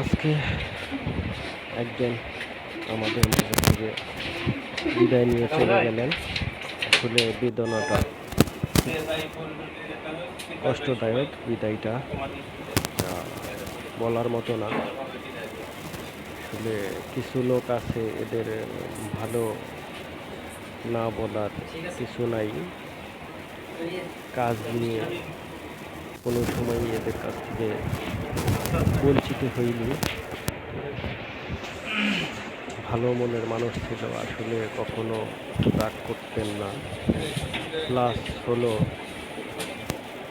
আজকে একজন আমাদের মাঝে থেকে বিদায় নিয়ে চলে গেলেন। আসলে বেদনাটা কষ্টদায়ক বিদায়টা বলার মতো না। আসলে কিছু লোক আছে এদের ভালো না বলার কিছু নাই। কাজ নিয়ে কোনো সময় এদের কাছ থেকে বঞ্চিত হইনি। ভালো মনের মানুষ ছিল, আসলে কখনো রাগ করতেন না। প্লাস হলো,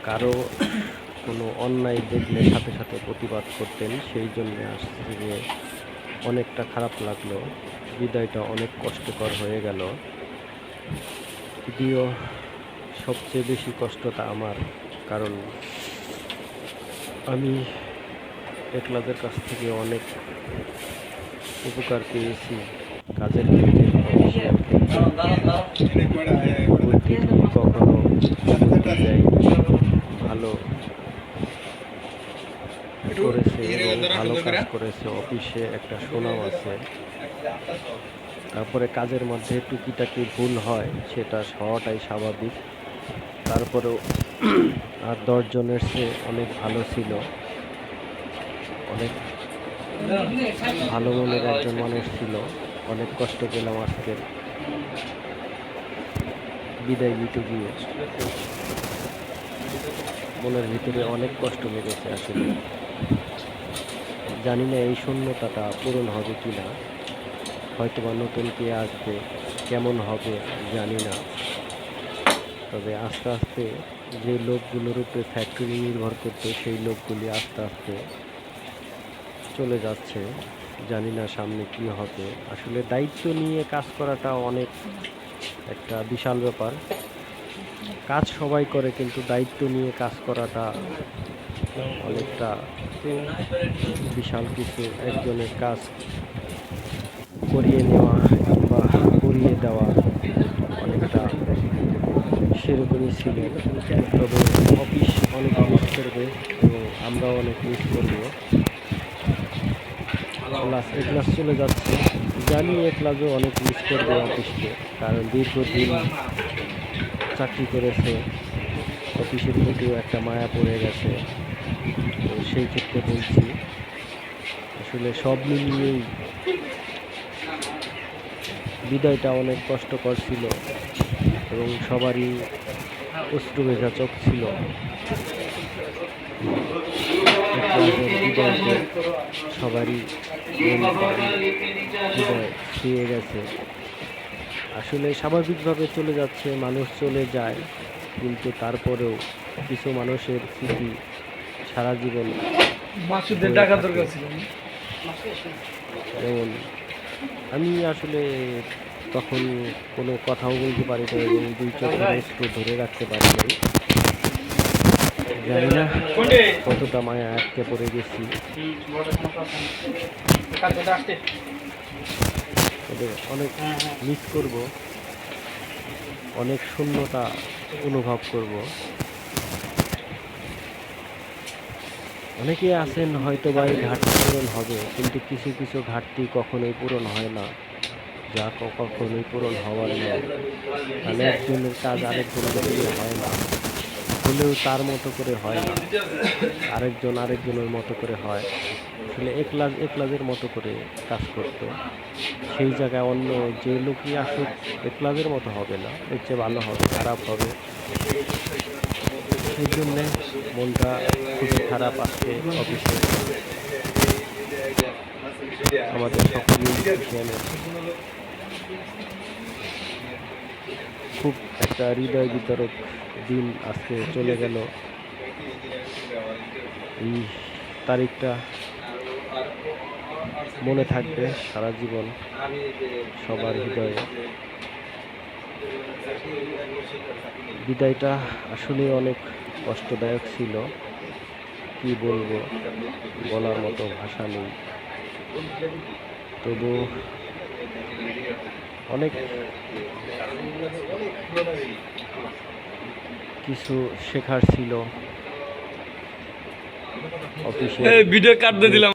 কারও কোনো অন্যায় দেখলে সাথে সাথে প্রতিবাদ করতেন, সেই জন্য আসছে যে অনেকটা খারাপ লাগল। বিদায়টা অনেক কষ্টকর হয়ে গেল। যদিও সবচেয়ে বেশি কষ্টটা আমার কারণ আমি একলাদের কাছ থেকে অনেক উপকার পেয়েছি কাজের কখনো ভালো করেছে এবং ভালো কাজ করেছে, অফিসে একটা সুনাম আছে। তারপরে কাজের মধ্যে টুকিটাকি ভুল হয়, সেটা হওয়াটাই স্বাভাবিক। তারপরেও আর দশজনের সে অনেক ভালো ছিল। অনেক ভালো মনের একজন মানুষ ছিল। অনেক কষ্ট পেলাম আজকের বিদায় দিতে গিয়ে। মনের ভিতরে অনেক কষ্ট লেগেছে আসলে। জানি না এই শূন্যতাটা পূরণ হবে কি না হয়তো বা নতুন কে আসবে, কেমন হবে জানি না। তবে আস্তে আস্তে যে লোকগুলোর উপরে ফ্যাক্টরি নির্ভর করতো সেই লোকগুলি আস্তে আস্তে চলে যাচ্ছে। জানি না সামনে কি হবে। আসলে দায়িত্ব নিয়ে কাজ করাটা অনেক একটা বিশাল ব্যাপার। কাজ সবাই করে, কিন্তু দায়িত্ব নিয়ে কাজ করাটা অনেকটা বিশাল কিছু। একজনের কাজ করিয়ে নেওয়া কিংবা করিয়ে দেওয়া। সেরকমই ছিল। তবে অফিস অনেক মিস করবে এবং আমরাও অনেক মিস করব। ক্লাস এ ক্লাস চলে যাচ্ছে। জানি এ ক্লাসও অনেক মিস করবে অফিসকে, কারণ দীর্ঘদিন চাকরি করেছে। অফিসের প্রতিও একটা মায়া পড়ে গেছে। তো সেই ক্ষেত্রে বলছি, আসলে সব মিলিয়েই বিদায়টা অনেক কষ্টকর ছিল। এবং সবারই অশ্রুভেজা ছিল। সবারই ছুঁয়ে গেছে। আসলে স্বাভাবিকভাবে চলে যাচ্ছে মানুষ চলে যায় কিন্তু তারপরেও কিছু মানুষের স্মৃতি সারা জীবন? যেমন আমি আসলে তখন কোনো কথাও বলতে পারি না এবং দুই একটু ধরে রাখতে পারি নাই। জানি না কতটা মায়া আটকে পড়ে গেছি। অনেক মিস করব, অনেক শূন্যতা অনুভব করব। অনেকে আছেন হয়তো বা এই ঘাটতি পূরণ হবে, কিন্তু কিছু কিছু ঘাটতি কখনোই পূরণ হয় না। যা কখনোই পূরণ হওয়ার নয় তাহলে একজনের কাজ আরেকজনের দিয়ে হয় না। হলেও তার মতো করে হয় না। আরেকজন আরেকজনের মতো করে হয়। আসলে একলাজ একলাজের মতো করে কাজ করতো। সেই জায়গায় অন্য যে লোকই আসুক, একলাজের মতো হবে না। এর চেয়ে ভালো হবে, খারাপ হবে। সেই জন্যে মনটা খুবই খারাপ আজকে অফিসে। আমাদের খুশিয়ানে খুব একটা হৃদয় বিতরক দিন আজকে চলে গেল। এই তারিখটা মনে থাকবে সারা জীবন সবার হৃদয়ে। বিদায়টা আসলে অনেক কষ্টদায়ক ছিল। কি বলব? বলার মতো ভাষা নেই। তবু অনেক কিছু শেখার ছিল। অফিসে ভিডিও কাটতে দিলাম।